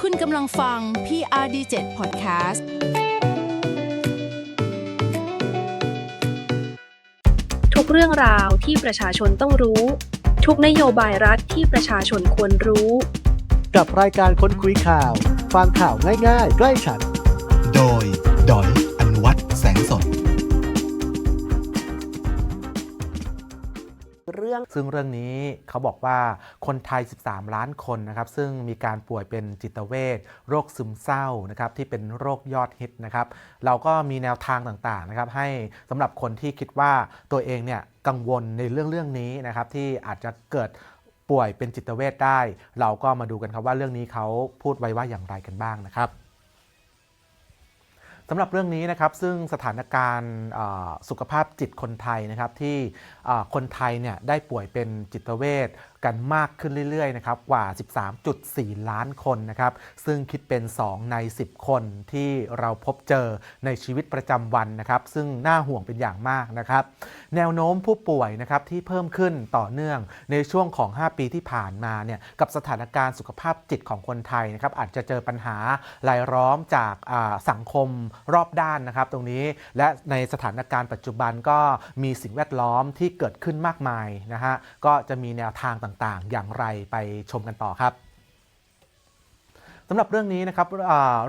คุณกำลังฟัง PRD7 Podcast ทุกเรื่องราวที่ประชาชนต้องรู้ ทุกนโยบายรัฐที่ประชาชนควรรู้ กับรายการค้นคุยข่าว ฟังข่าวง่ายๆ ใกล้ฉัน โดยดอย รื่อง ซึ่งเรื่องนี้เขาบอกว่าคนไทย 13 ล้านคนนะครับ ซึ่งมีการป่วยเป็นจิตเวชโรคซึมเศร้านะครับที่เป็นโรคยอดฮิตนะครับ เราก็มีแนวทางต่างๆนะครับ ให้สำหรับคนที่คิดว่าตัวเองเนี่ยกังวลในเรื่องเรื่องนี้นะครับ ที่อาจจะเกิดป่วยเป็นจิตเวชได้ เราก็มาดูกันครับว่าเรื่องนี้เขาพูดไว้ว่าอย่างไรกันบ้างนะครับำหรับเรื่องนี้นะครับซึ่งสถานการณ์สุขภาพจิตคนไทยนะครับที่คนไทยเนี่ยได้ป่วยเป็นจิตเวช กันมากขึ้นเรื่อยๆนะครับกว่า 13.4 ล้านคนนะครับซึ่งคิดเป็น 2 ใน 10 คนที่เราพบเจอในชีวิตประจำวันนะครับซึ่งน่าห่วงเป็นอย่างมากนะครับแนวโน้มผู้ป่วยนะครับที่เพิ่มขึ้นต่อเนื่องในช่วงของ 5 ปีที่ผ่านมาเนี่ยกับสถานการณ์สุขภาพจิตของคนไทยนะครับอาจจะเจอปัญหารายล้อมจากสังคมรอบด้านนะครับ ตรงนี้และในสถานการณ์ปัจจุบันก็มีสิ่งแวดล้อมที่เกิดขึ้นมากมายนะฮะก็จะมีแนวทางต่างๆ อย่างไรไปชมกันต่อครับสำหรับเรื่องนี้นะครับ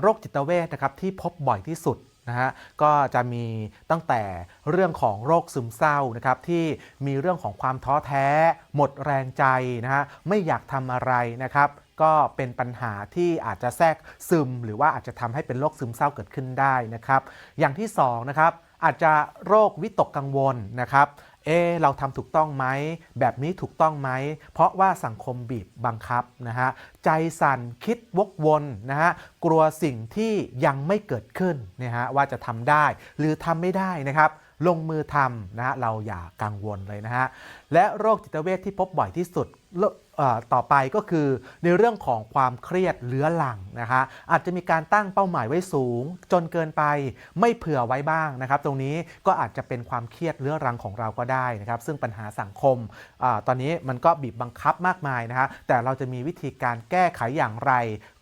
โรคจิตเวชนะครับที่พบบ่อยที่สุดนะฮะก็จะมีตั้งแต่เรื่องของโรคซึมเศร้านะครับที่มีเรื่องของความท้อแท้ หมดแรงใจนะฮะไม่อยากทำอะไรนะครับ ก็เป็นปัญหาที่อาจจะแทรกซึม หรือว่าอาจจะทำให้เป็นโรคซึมเศร้าเกิดขึ้นได้นะครับ อย่างที่สองนะครับอาจจะโรควิตกกังวลนะครับ เออเราทำถูกต้องไหม แบบนี้ถูกต้องไหม เพราะว่าสังคมบีบบังคับนะฮะ ใจสั่นคิดวกวนนะฮะ กลัวสิ่งที่ยังไม่เกิดขึ้นนะฮะว่าจะทำได้หรือทำไม่ได้นะครับลงมือทำนะฮะเราอย่ากังวลเลยนะฮะ และโรคจิตเวชที่พบบ่อยที่สุดโร ต่อไปก็คือในเรื่องของความเครียดเลื้อรังนะฮะอาจจะมีการตั้งเป้าหมายไว้สูง จนเกินไปไม่เผื่อไว้บ้างนะครับ ตรงนี้ก็อาจจะเป็นความเครียดเลื้อรังของเราก็ได้นะครับ ซึ่งปัญหาสังคมอตอนนี้มันก็บีบบังคับมากมายนะฮะแต่เราจะมีวิธีการแก้ไขอย่างไร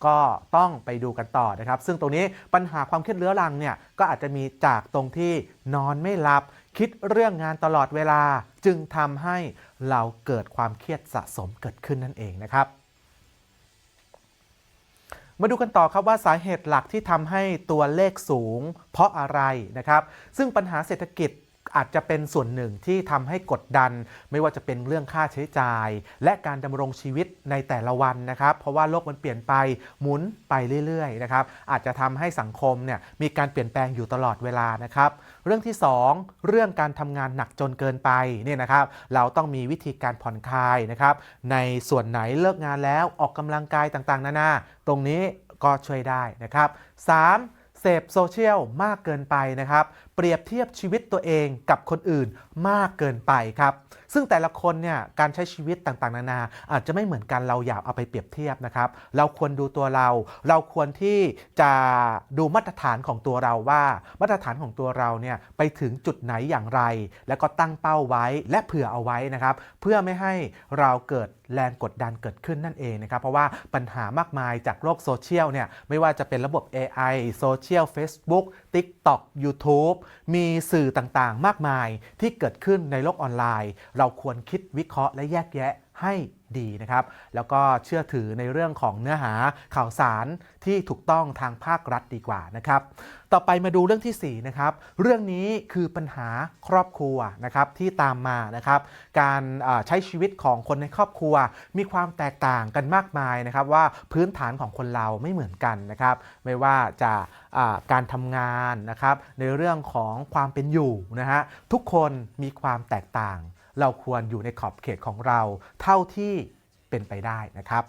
ก็ต้องไปดูกันต่อนะครับ ซึ่งตรงนี้ปัญหาความเครียดเลื้อรังเนี่ยก็อาจจะมีจากตรงที่นอนไม่หลับ คิดเรื่องงานตลอดเวลาจึงทำให้เราเกิดความเครียดสะสมเกิดขึ้นนั่นเองนะครับ มาดูกันต่อครับว่าสาเหตุหลักที่ทำให้ตัวเลขสูง เพราะอะไรนะครับ ซึ่งปัญหาเศรษฐกิจ อาจจะเป็นส่วนหนึ่งที่ทำให้กดดัน ไม่ว่าจะเป็นเรื่องค่าใช้จ่าย และการดำรงชีวิตในแต่ละวันนะครับ เพราะว่าโลกมันเปลี่ยนไปหมุนไปเรื่อยๆนะครับอาจจะทำให้สังคมเนี่ยมีการเปลี่ยนแปลงอยู่ตลอดเวลานะครับ เรื่องที่ 2 เรื่องการทำงานหนักจนเกินไปเนี่ยนะครับ เราต้องมีวิธีการผ่อนคลายนะครับในส่วนไหนเลิกงานแล้วออกกำลังกายต่างๆ นานา ตรงนี้ก็ช่วยได้นะครับ 3. เสพโซเชียลมากเกินไปนะครับ เปรียบเทียบชีวิตตัวเองกับคนอื่นมากเกินไปครับ ซึ่งแต่ละคนเนี่ยการใช้ชีวิตต่างๆ นานา อาจจะไม่เหมือนกันเราอยากเอาไปเปรียบเทียบนะครับ เราควรดูตัวเรา เราควรที่จะดูมาตรฐานของตัวเราว่า มาตรฐานของตัวเราเนี่ยไปถึงจุดไหนอย่างไร แล้วก็ตั้งเป้าไว้และเผื่อเอาไว้นะครับ เพื่อไม่ให้เราเกิด แรงกดดันเกิดขึ้นนั่นเองนะครับ เพราะว่าปัญหามากมายจากโลกโซเชียลเนี่ยไม่ว่าจะเป็นระบบ AI โซเชียล Facebook TikTok YouTube มีสื่อต่างๆ มากมายที่เกิดขึ้นในโลกออนไลน์ เราควรคิดวิเคราะห์และแยกแยะ ให้ดีนะครับ แล้วก็เชื่อถือในเรื่องของเนื้อหาข่าวสารที่ถูกต้องทางภาครัฐดีกว่านะครับ ต่อไปมาดูเรื่องที่4นะครับ เรื่องนี้คือปัญหาครอบครัวนะครับที่ตามมานะครับ การใช้ชีวิตของคนในครอบครัว มีความแตกต่างกันมากมายนะครับ ว่าพื้นฐานของคนเราไม่เหมือนกันนะครับ ไม่ว่าจะการทำงานนะครับ ในเรื่องของความเป็นอยู่นะฮะทุกคนมีความแตกต่าง เราควรอยู่ในขอบเขตของเรา เท่าที่เป็นไปได้นะครับ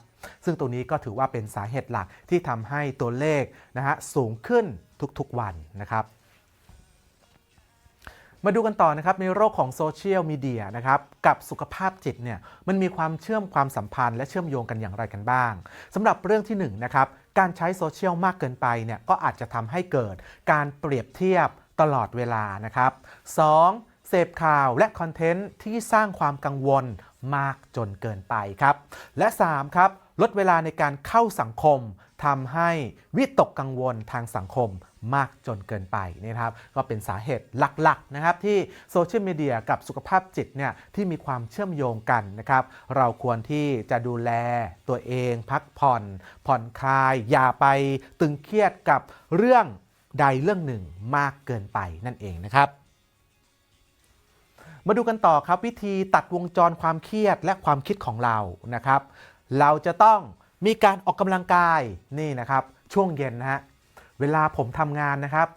ซึ่งตรงนี้ก็ถือว่าเป็นสาเหตุหลักที่ทำให้ตัวเลขนะฮะสูงขึ้นทุกๆวันนะครับมาดูกันต่อนะครับในโรคของโซเชียลมีเดียนะครับกับสุขภาพจิตเนี่ยมันมีความเชื่อมความสัมพันธ์และเชื่อมโยงกันอย่างไรกันบ้างสำหรับเรื่องที่1นงนะครับการใช้โซเชียลมากเกินไปเนี่ยก็อาจจะทำให้เกิดการเปรียบเทียบตลอดเวลานะครับ 2. เสพข่าวและคอนเทนต์ที่สร้างความกังวลมากจนเกินไปครับ และ 3. ครับ ลดเวลาในการเข้าสังคมทำให้วิตกกังวลทางสังคมมากจนเกินไปนะครับ ก็เป็นสาเหตุหลักๆนะครับที่โซเชียลมีเดียกับสุขภาพจิตเนี่ยที่มีความเชื่อมโยงกันนะครับ เราควรที่จะดูแลตัวเอง พักผ่อน ผ่อนคลาย อย่าไปตึงเครียดกับเรื่องใดเรื่องหนึ่งมากเกินไปนั่นเองนะครับ มาดูกันต่อครับวิธีตัดวงจรความเครียดและความคิดของเรานะครับ เราจะต้องมีการออกกำลังกายนี่นะครับช่วงเย็นนะฮะเวลาผมทำงานนะครับ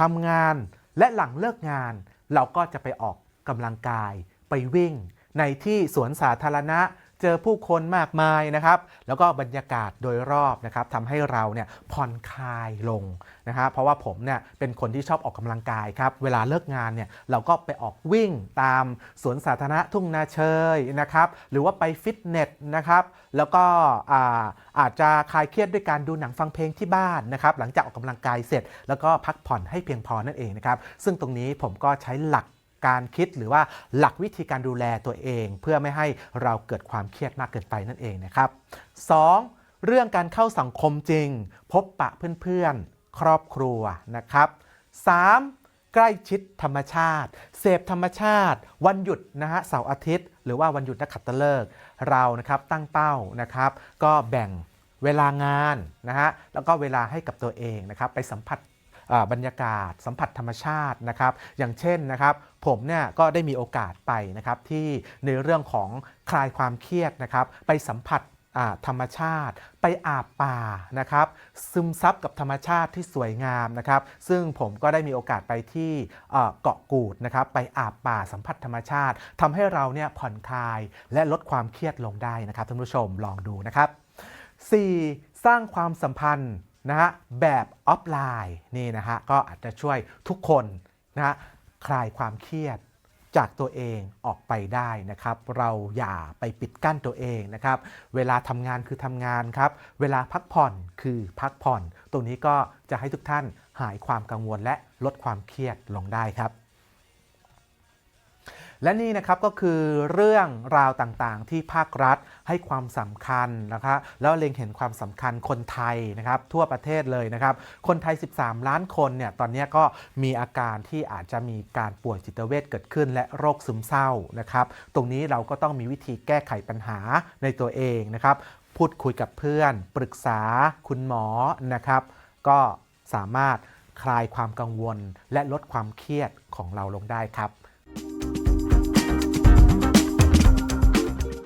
ทำงานและหลังเลิกงาน เราก็จะไปออกกำลังกายไปวิ่ง ในที่สวนสาธารณะ เจอผู้คนมากมายนะครับ แล้วก็บรรยากาศโดยรอบนะครับทำให้เราเนี่ยผ่อนคลายลงนะครับเพราะว่าผมเนี่ยเป็นคนที่ชอบออกกำลังกายครับเวลาเลิกงานเนี่ยเราก็ไปออกวิ่งตามสวนสาธารณะทุ่งนาเชยนะครับหรือว่าไปฟิตเนสนะครับแล้วก็อาอาจจะคลายเครียดด้วยการดูหนังฟังเพลงที่บ้านนะครับหลังจากออกกำลังกายเสร็จ แล้วก็พักผ่อนให้เพียงพอนั่นเองนะครับซึ่งตรงนี้ผมก็ใช้หลัก การคิดหรือว่าหลักวิธีการดูแลตัวเอง เพื่อไม่ให้เราเกิดความเครียดมากเกินไปนั่นเองนะครับ 2. เรื่องการเข้าสังคมจริง พบปะเพื่อนๆ ครอบครัวนะครับ 3. ใกล้ชิดธรรมชาติ เสพธรรมชาติ วันหยุดนะฮะเสาร์อาทิตย์ หรือว่าวันหยุดนักขัตฤกษ์เรานะครับตั้งเป้านะครับ ก็แบ่งเวลางานนะฮะแล้วก็เวลาให้กับตัวเองนะครับ ไปสัมผัส บรรยากาศ สัมผัสธรรมชาตินะครับ อย่างเช่นนะครับผมเนี่ยก็ได้มีโอกาสไปนะครับที่ในเรื่องของคลายความเครียดนะครับ ไปสัมผัสธรรมชาติไปอาบป่านะครับ ซึมซับกับธรรมชาติที่สวยงามนะครับ ซึ่งผมก็ได้มีโอกาสไปที่เกาะกูดนะครับ ไปอาบป่าสัมผัสธรรมชาติทำให้เราเนี่ยผ่อนคลายและลดความเครียดลงได้นะครับท่านผู้ชมลองดูนะครับ 4. สร้างความสัมพันธ์ นะฮะแบบออฟไลน์นี่นะฮะก็อาจจะช่วยทุกคนนะฮะคลายความเครียดจากตัวเองออกไปได้นะครับ เราอย่าไปปิดกั้นตัวเองนะครับ เวลาทำงานคือทำงานครับ เวลาพักผ่อนคือพักผ่อน ตรงนี้ก็จะให้ทุกท่านหายความกังวลและลดความเครียดลงได้ครับ และนี่นะครับก็คือเรื่องราวต่างๆ ที่ภาครัฐให้ความสำคัญนะครับแล้วเล็งเห็นความสำคัญคนไทยนะครับทั่วประเทศเลยนะครับ คนไทย 13 ล้านคนเนี่ยตอนนี้ก็มีอาการที่อาจจะมีการป่วยจิตเวชเกิดขึ้น และโรคซึมเศร้านะครับ ตรงนี้เราก็ต้องมีวิธีแก้ไขปัญหาในตัวเองนะครับ พูดคุยกับเพื่อน ปรึกษาคุณหมอนะครับ ก็สามารถคลายความกังวลและลดความเครียดของเราลงได้ครับ